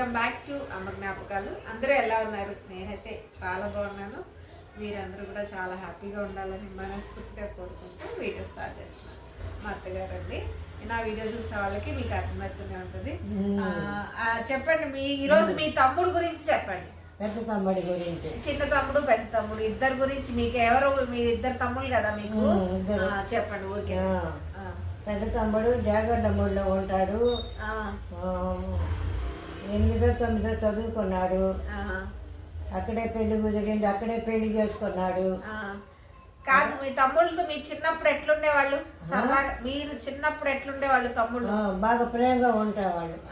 Welcome back to అమ్మ జ్ఞాపకాలు. అందరూ ఎలా ఉన్నారు? నేనైతే చాలా బాగున్నాను. మీరందరూ కూడా చాలా హ్యాపీగా ఉండాలని మనస్ఫూర్తిగా కోరుకుంటూ వీడియో స్టార్ట్ చేస్తున్నాను. మా అత్తగారు అండి నా వీడియో చూసే వాళ్ళకి మీకు అర్థమవుతూనే ఉంటుంది. చెప్పండి మీ ఈరోజు మీ తమ్ముడు గురించి చెప్పండి. పెద్ద తమ్ముడి గురించి. చిన్న తమ్ముడు పెద్ద తమ్ముడు ఇద్దరు గురించి మీకు ఎవరు మీ ఇద్దరు తమ్ముళ్ళు కదా మీకు? చెప్పండి ఆ, పెద్ద తమ్ముడు జాగర్లమూడిలో ఉంటాడు. ఎనిమిదో తొమ్మిదో చదువుకున్నాడు. అక్కడే పెళ్ళి కుదిరింది అక్కడే పెళ్ళి చేసుకున్నాడు. కాదు మీ తమ్ముళ్ళతో మీ చిన్నప్పుడు ఎట్లుండేవాళ్ళు? సరదాగా మీరు చిన్నప్పుడు ఎట్లుండేవాళ్ళు తమ్ముళ్ళు? ఆ, బాగా ప్రేమగా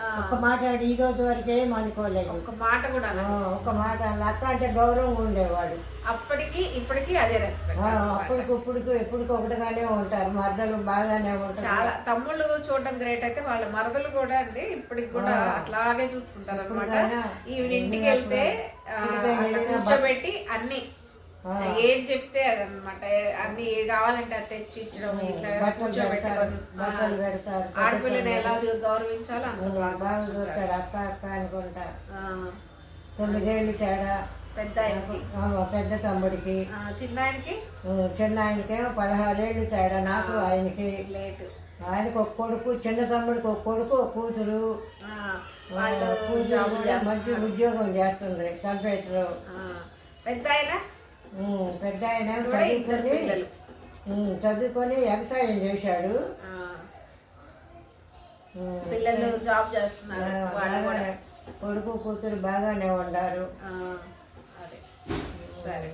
ఆ. ఒక్క మాట ఈ రోజు వరకు ఏం అనుకోలేదు. ఒక మాట కూడా ఆ, అనరు. ఒక్క మాట అక్క అంటే గౌరవం ఉండేవాడు. అప్పటికి ఇప్పటికి అదే రెస్పెక్ట్ ఆ, అప్పటికి ఇప్పటికి ఎప్పటికి ఒకటిగానే ఉంటారు. మర్దలు బాగానే ఉంటారు. చాలా తమ్ముళ్ళు చూడడం గ్రేట్ అయితే వాళ్ళ మరదలు కూడా అండి ఇప్పటికి కూడా. అట్లాగే చూసుకుంటారు అనమాట ఈవిడ ఇంటికి వెళ్తే ఆ, కూర్చోబెట్టి అన్ని. ఏది చెప్తే అదనమాట అన్ని ఏది కావాలంటే అది తెచ్చి ఇచ్చడం ఇట్లా పెడతారు ఆడపిల్లని ఎలా గౌరవించాలో అంత బాగా. చూస్తారు అక్క అక్క అనుకుంటా తొమ్మిదేళ్ళు తేడా. పెద్ద పెద్ద తమ్ముడికి. చిన్న ఆయనకి? చిన్న ఆయనకేమో పదహారేళ్ళు తేడా నాకు ఆయనకి. లేట్. ఆయనకు ఒక కొడుకు చిన్న తమ్ముడికి ఒక కొడుకు ఒక కూతురు. మంచి ఉద్యోగం చేస్తుంది కంప్యూటర్. పెద్ద ఆయన? పెద్ద ఆయన చదువుకొని చదువుకొని వ్యవసాయం చేశాడు. పిల్లలు జాబ్ చేస్తున్నారు కొడుకు కూతురు బాగానే అదే. సరే.